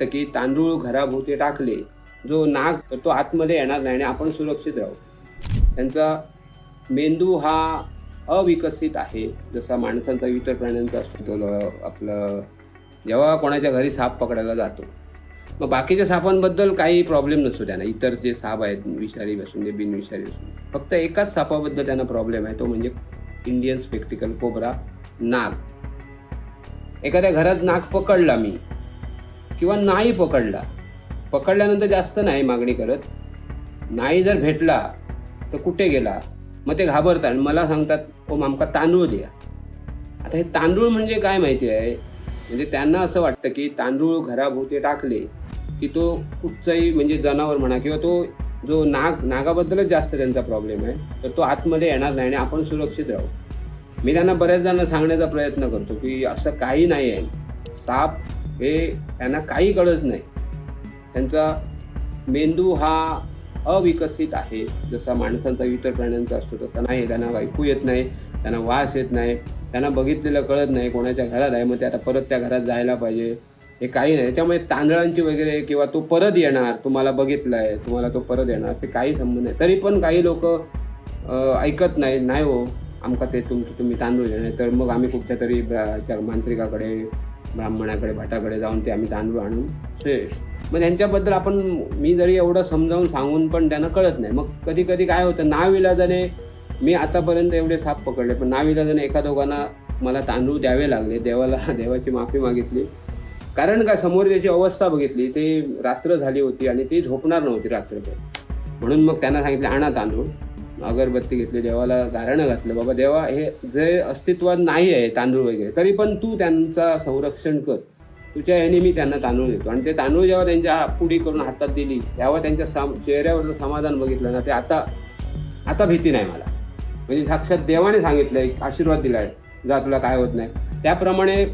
वाटतं की तांदूळ घराभोवती टाकले जो नाग तर तो आतमध्ये येणार नाही आणि आपण सुरक्षित राहू. त्यांचा मेंदू हा अविकसित आहे जसा माणसांचा इतर प्राण्यांचा असतो. आपलं जेव्हा कोणाच्या घरी साप पकडायला जातो. मग बाकीच्या सापांबद्दल काही प्रॉब्लेम नसतो त्यांना इतर जे साप आहेत विषारी असून ते बिनविषारी असून फक्त एकाच सापाबद्दल त्यांना प्रॉब्लेम आहे तो म्हणजे इंडियन स्पेक्टिकल कोबरा नाग. एखाद्या घरात नाग पकडला मी किंवा नाही पकडला पकडल्यानंतर जास्त नाही मागणी करत. नाही जर भेटला तर कुठे गेला? मग ते घाबरतात. आणि मला सांगतात ओ आमका तांदूळ द्या. आता हे तांदूळ म्हणजे काय माहिती आहे? म्हणजे त्यांना असं वाटतं की तांदूळ घराभोवती टाकले की तो कुठचंही म्हणजे जनावर म्हणा किंवा तो जो नाग नागाबद्दलच जास्त त्यांचा प्रॉब्लेम आहे तर तो आतमध्ये येणार नाही आणि आपण सुरक्षित राहू. मी त्यांना बऱ्याच जणांना सांगण्याचा प्रयत्न करतो की असं काही नाही आहे. साप हे त्यांना काही कळत नाही. त्यांचा मेंदू हा अविकसित आहे. जसा माणसांचा इतर प्राण्यांचा असतो तसा नाही. त्यांना ऐकू येत नाही त्यांना वास येत नाही त्यांना बघितलेलं कळत नाही कोणाच्या घरात आहे. मग ते आता परत त्या घरात जायला पाहिजे. हे काही नाही. त्यामुळे तांदळांची वगैरे किंवा तो परत येणार तुम्हाला बघितलं आहे तुम्हाला तो परत येणार ते काही संबंध नाही. तरी पण काही लोक ऐकत नाही. नाही हो आमका ते तुम तुम्ही तांदूळ द्या नाही तर मग आम्ही कुठच्या तरी त्या मांत्रिकाकडे ब्राह्मणाकडे भटाकडे जाऊन ते आम्ही तांदूळ आणून ते मग त्यांच्याबद्दल आपण मी जरी एवढं समजावून सांगून पण त्यांना कळत नाही. मग कधी कधी काय होतं नाविलाजाने मी आतापर्यंत एवढे साप पकडले पण नाविलाजाने एका दोघांना मला तांदूळ द्यावे लागले. देवाला देवाची माफी मागितली. कारण काय समोर त्याची अवस्था बघितली. ते रात्र झाली होती आणि ती झोपणार नव्हती रात्रभर. म्हणून मग त्यांना सांगितलं आणा तांदूळ. अगरबत्ती घेतली देवाला गारणं घातलं बाबा देवा हे जे अस्तित्वात नाही आहे तांदूळ वगैरे तरी पण तू त्यांचा संरक्षण कर. तुझ्या ह्याने मी त्यांना तांदूळ देतो. आणि ते तांदूळ जेव्हा त्यांच्या पुडी करून हातात दिली तेव्हा त्यांच्या साम चेहऱ्यावरचं समाधान बघितलं ना ते आता आता भीती नाही मला. म्हणजे साक्षात देवाने सांगितलं एक आशीर्वाद दिला आहे जा तुला काय होत नाही. त्याप्रमाणे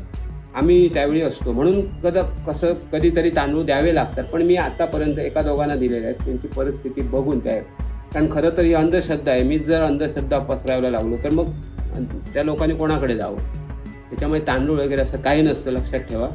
आम्ही त्यावेळी असतो. म्हणून कदा कसं कधीतरी तांदूळ द्यावे लागतात पण मी आतापर्यंत एका दोघांना दिलेले आहेत. त्यांची परिस्थिती बघून त्या कारण खरं तर ही अंधश्रद्धा आहे. मीच जर अंधश्रद्धा पसरायला लागलो तर मग त्या लोकांनी कोणाकडे जावं? त्याच्यामुळे तांदूळ वगैरे असं काही नसतं. लक्षात ठेवा.